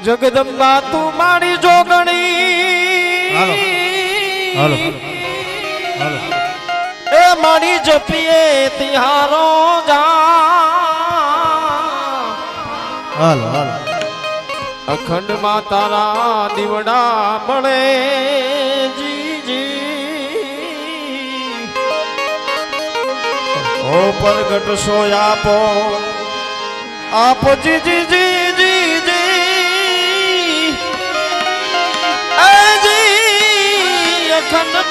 જગદંબા તું મારી જોગણી હાલો. હાલો. હાલો એ મારી જપીએ તિહારો જા હાલો હાલો અખંડમાં તારા દીવડા બળે જીજી ઓ પ્રગટ સોયા આપો આપો જીજી જી જી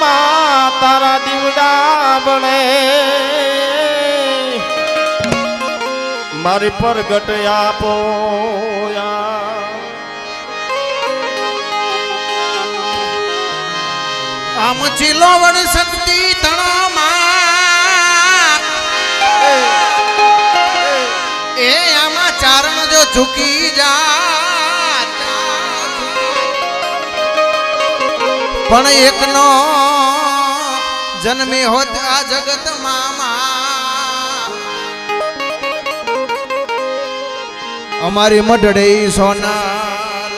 માં દીવડા બળે મારી પર આપો પોયા આમ ચીલો વડ શક્તિ તણામાં. એ આમાં ચારણ જો ઝૂકી જા પણ એકનો જન્મે હોત આ જગત મામા અમારી મઢડે સોનાલ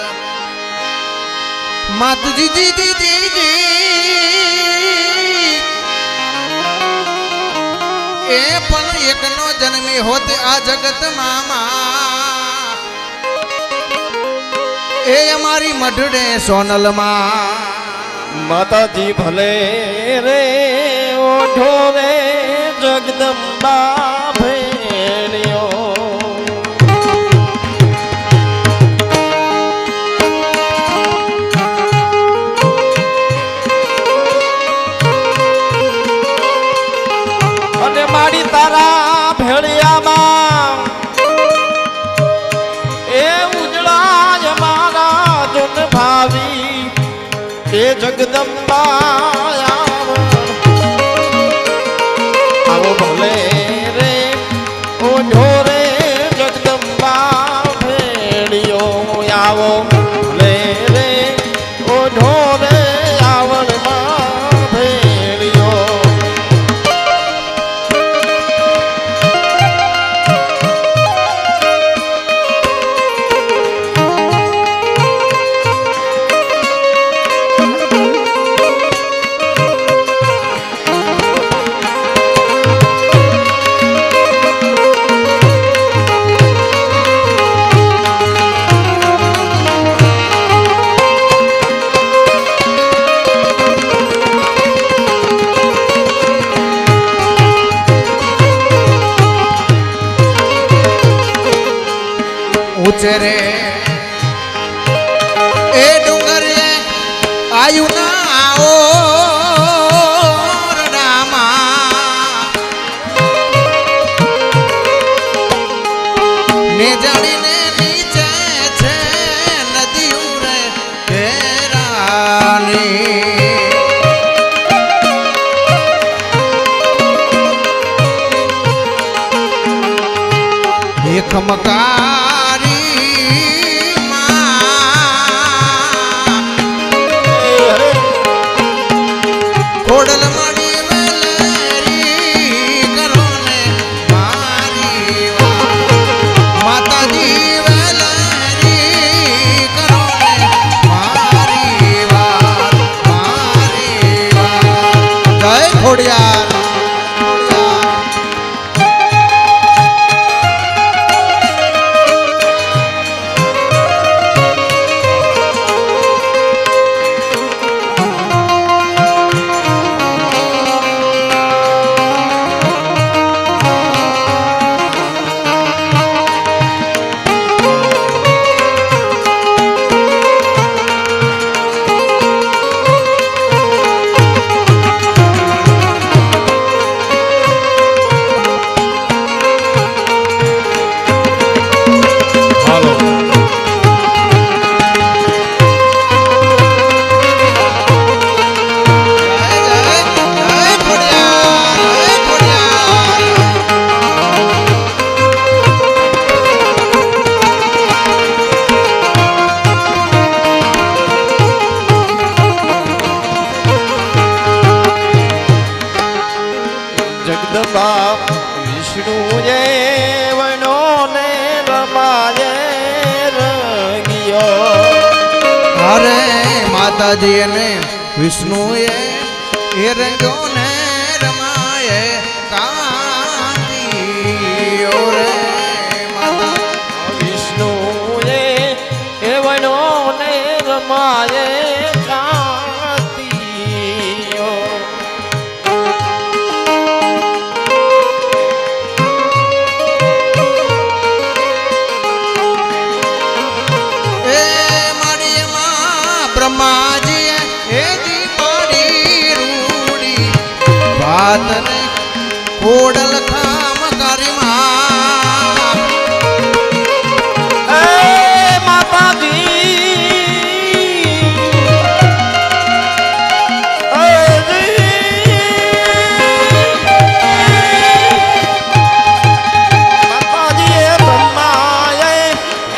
માતુજી જી જી જી જી એ પણ એકનો જન્મી હોત આ જગત મામા એ અમારી મઢડે સોનલમાં માતાજી ભલે રે ઓઢો રે જગદંબા ભેણિયો અને મારી તારા ભેળિયામાં એ ઉજળા મારા જન એ જગદંબા ছেড়ে માતાજી અને વિષ્ણુએ એ રંગ્યો વાત ને કોડલ ખામ કરી માં. એ માતાજી. માતાજી એ બ્રહ્માએ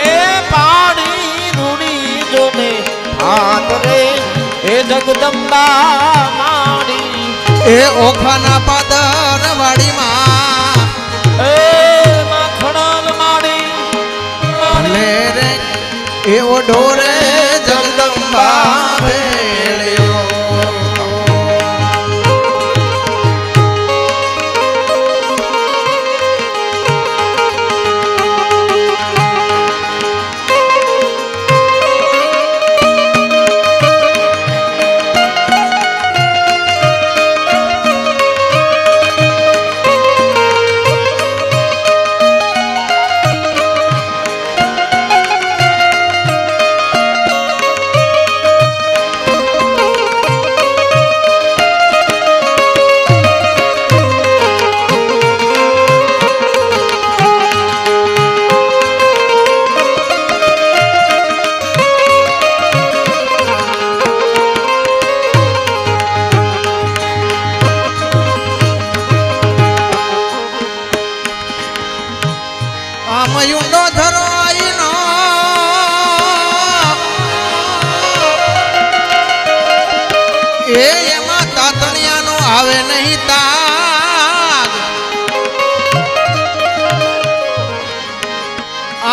એ પાડી રૂડી જોને હાથ રે. એ જગદંબા માડી એ ઓખાના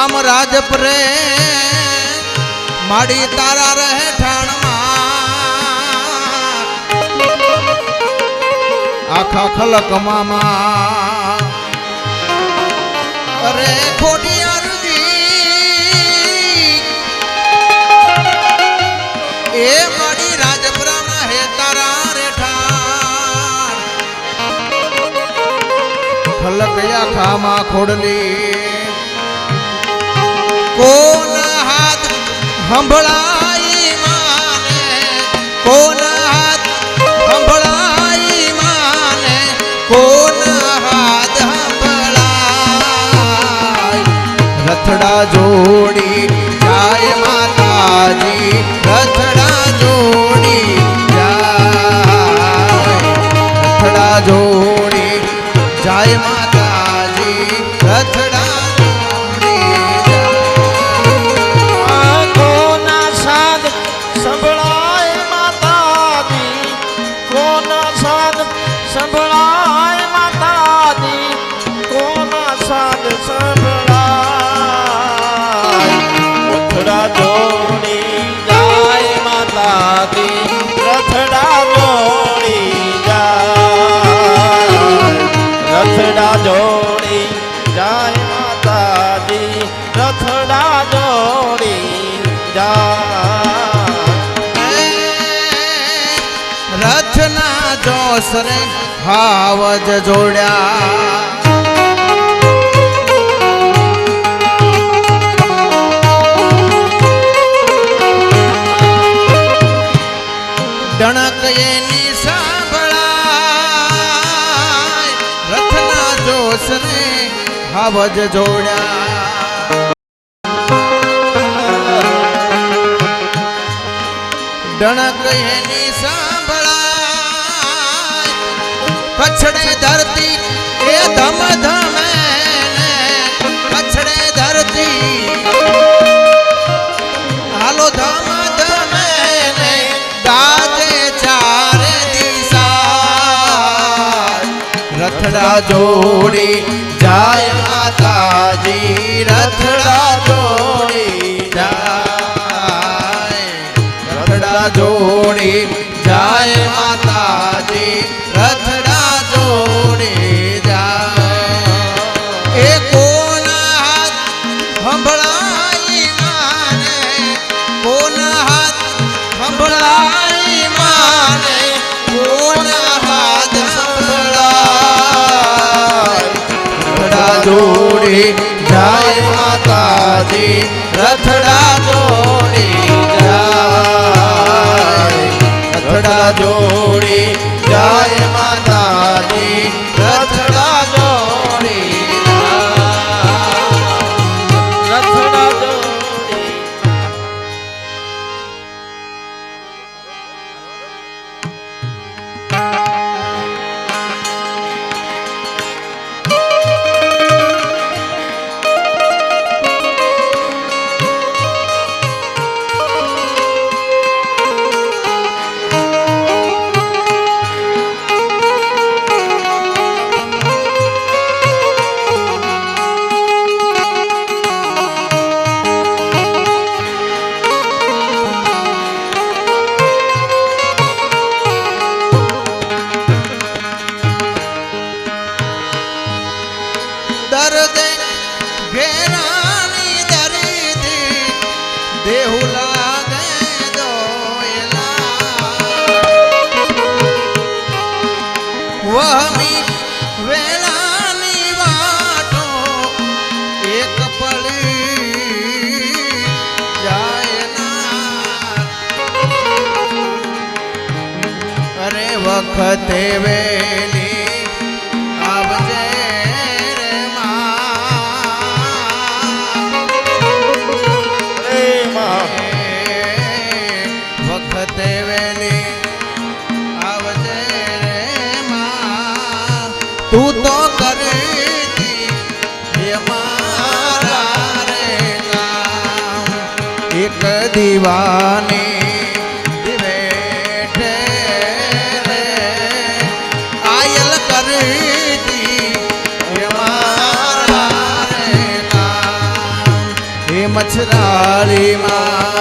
આમ રાજપરે માડી તારા રહે ઠાણમાં આખા ખલકમાં અરે ખોટી અરજી એ મારી રાજપરામાં હે તારા રેઠાણ ખલકયા ખામાં ખોડલી કોના હાથ હંભળાઈ માને? કોના હાથ હંભળાઈ માને? કોના હાથ હંભળાય રથડા જોડી જાય માતાજી, રથડા જોડી જાય. રથડા જોડી જાય માતાજી, રથડા હાવજ જોડ્યા. ડણક એની સાંભળાય રથના જોસરે હાવજ જોડ્યા. ડણક એની સાંભળાય પછડે ધરતી, એ ધમ ધમે કચ્છડે ધરતી. હાલો ધમ ધમે ગાજે ચારે દિશા રથડા જોડી જાય માતાજી, રથડા જોડી જાય. રથડા જોડી જાય માતાજી જોડી જય માતાજી રથડા જોડી જય. રથડા જોડી જય એક દીવાની. બેઠે આયલ કરતી મચ્છરાળીમાં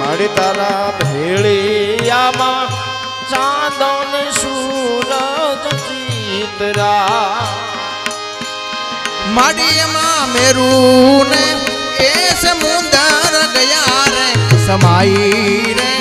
મારી તારા ભેળિયામાં ચાંદન સૂરજ ચિતરા માડીમાં મેરું ને કેસ મુંદર ગયા રે, સમાઈ રે.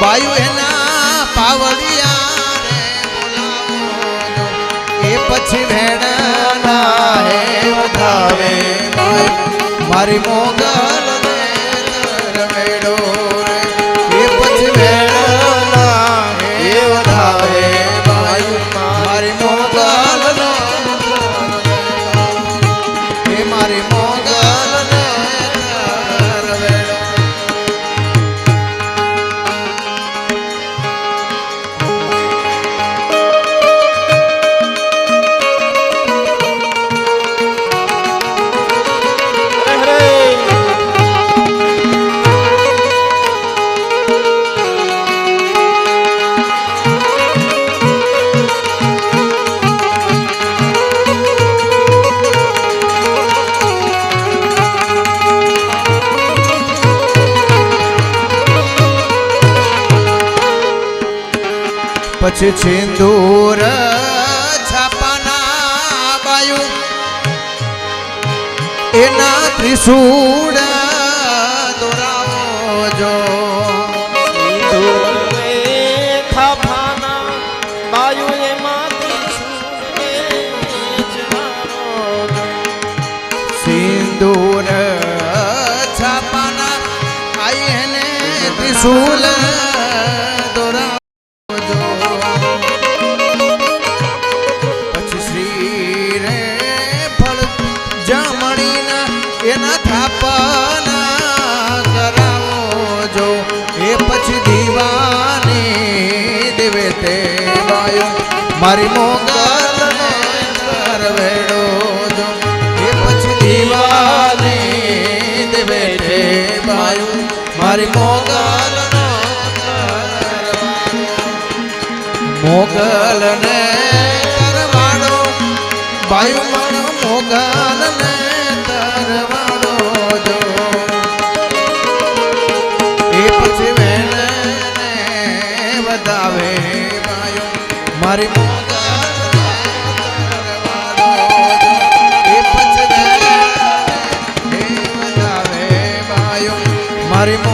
બાયુ એના પાવડિયા રે એ પછી ભેડના હે વધાવે મારી મોગલ પછી સિંદૂર છાપાના બાયું એના ત્રિશૂળ દોરાવો જો. સિંદૂર છાપાના આઈ એને ત્રિશૂલ હરિનો કરવેડો જો. એ પછી દિવાળી દેવેડે ભાઈ મારી મોગલ મોગલ ને કરવાડો ભાઈ i don't Arimo.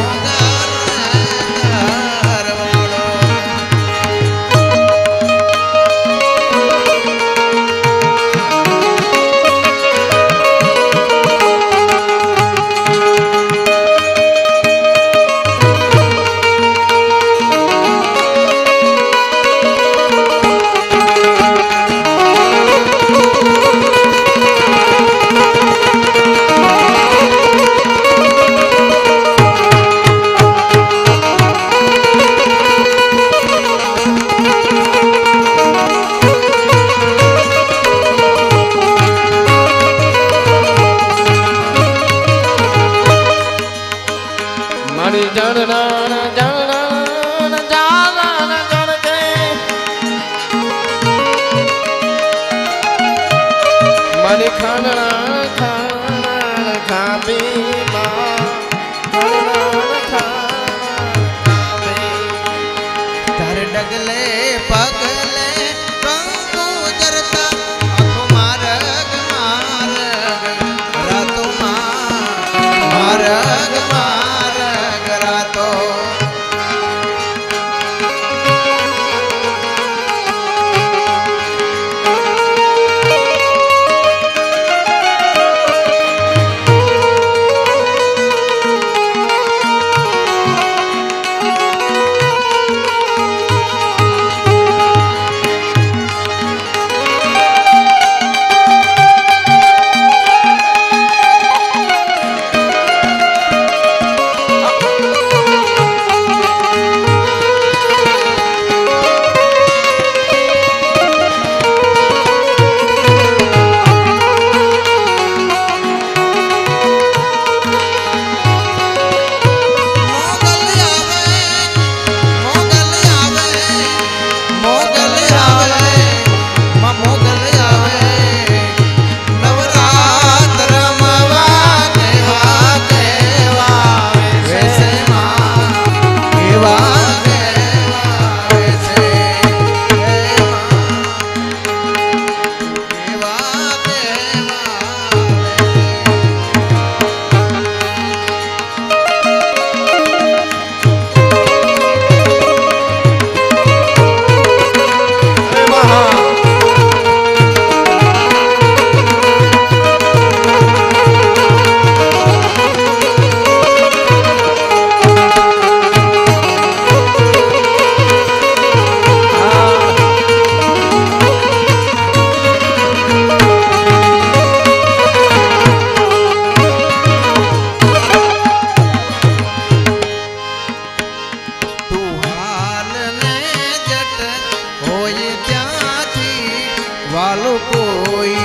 કોઈ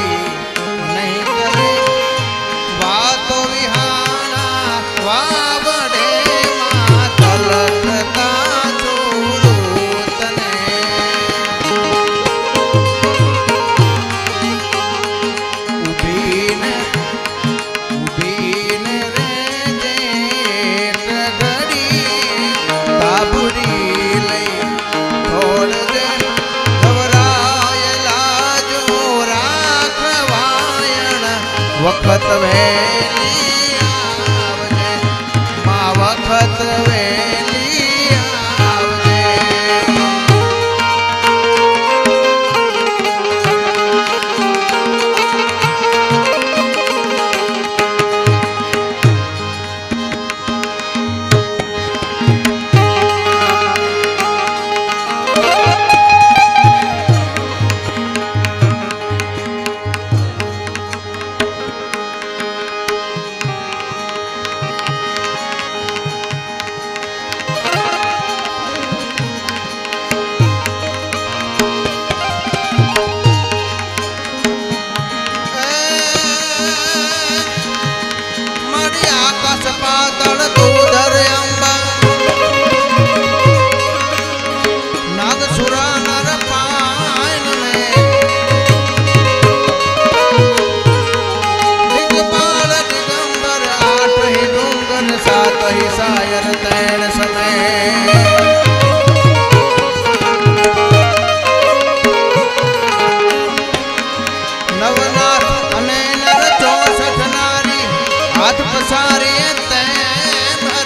નહીં કરે.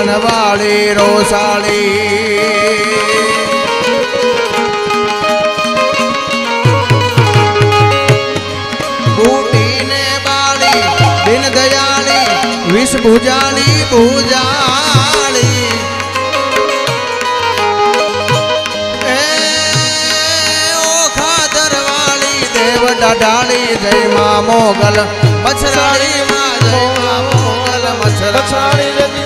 વણવાળી રોસાળી. બૂટીને બાળી દિન દયાળી વિષ ભુજાળી ભુજાળી ડાળી જય મા મોગલ. મછરાળી મા જય મા મોગલ મછરાળી